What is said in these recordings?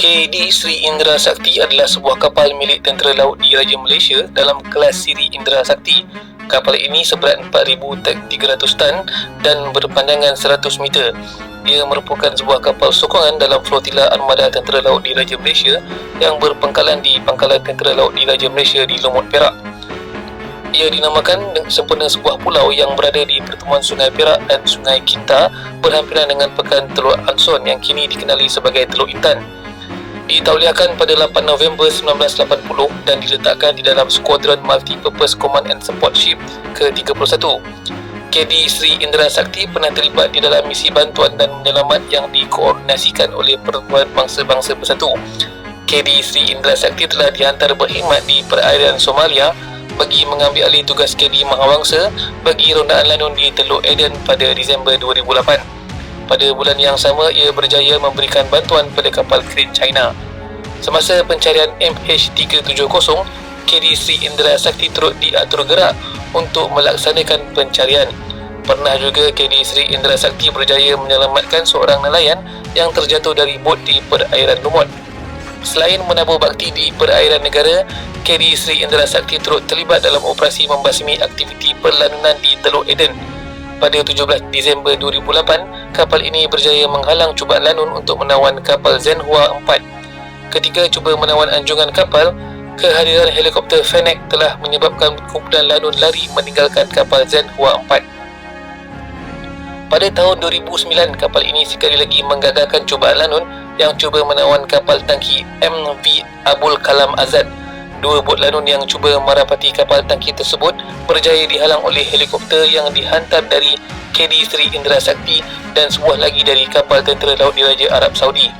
KD Sri Indra Sakti adalah sebuah kapal milik tentera laut Diraja Malaysia dalam kelas siri Indra Sakti. Kapal ini seberat 4,300 tan dan berpandangan 100 meter. Ia merupakan sebuah kapal sokongan dalam flotila armada tentera laut Diraja Malaysia yang berpangkalan di Pangkalan Tentera Laut Diraja Malaysia di Lumut Perak. Ia dinamakan sempena sebuah pulau yang berada di pertemuan Sungai Perak dan Sungai Kinta berhampiran dengan pekan Teluk Anson yang kini dikenali sebagai Teluk Intan ditauliahkan pada 8 November 1980 dan diletakkan di dalam Skuadron Multipurpose Command and Support Ship ke-31. KD Sri Indra Sakti pernah terlibat di dalam misi bantuan dan penyelamat yang dikoordinasikan oleh Pertuan Bangsa-Bangsa Bersatu. KD Sri Indra Sakti telah dihantar berkhidmat di perairan Somalia bagi mengambil alih tugas KD Mahawangsa bagi rondaan lanun di Teluk Eden pada Disember 2008. Pada bulan yang sama, ia berjaya memberikan bantuan pada kapal kren China. Semasa pencarian MH370, KD Sri Indra Sakti turut diatur gerak untuk melaksanakan pencarian. Pernah juga KD Sri Indra Sakti berjaya menyelamatkan seorang nelayan yang terjatuh dari bot di perairan Lumut. Selain menabur bakti di perairan negara, KD Sri Indra Sakti turut terlibat dalam operasi membasmi aktiviti perlanunan di Teluk Eden pada 17 Disember 2008, kapal ini berjaya menghalang cubaan lanun untuk menawan kapal Zenhua 4. Ketika cuba menawan anjungan kapal, kehadiran helikopter Fennec telah menyebabkan kumpulan lanun lari meninggalkan kapal Zenhua 4. Pada tahun 2009, kapal ini sekali lagi menggagalkan cubaan lanun yang cuba menawan kapal tangki MV Abul Kalam Azad Dua bot lanun yang cuba merapati kapal tangki tersebut berjaya dihalang oleh helikopter yang dihantar dari KD Sri Indra Sakti dan sebuah lagi dari kapal tentera laut diraja Arab Saudi.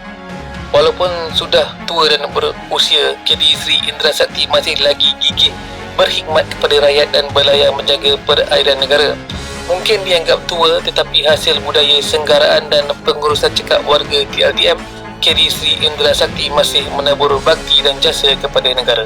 Walaupun sudah tua dan berusia, KD Sri Indra Sakti masih lagi gigih berkhidmat kepada rakyat dan berlayar menjaga perairan negara. Mungkin dianggap tua tetapi hasil budaya senggaraan dan pengurusan cekap warga TLDM, KD Sri Indra Sakti masih menabur bakti dan jasa kepada negara.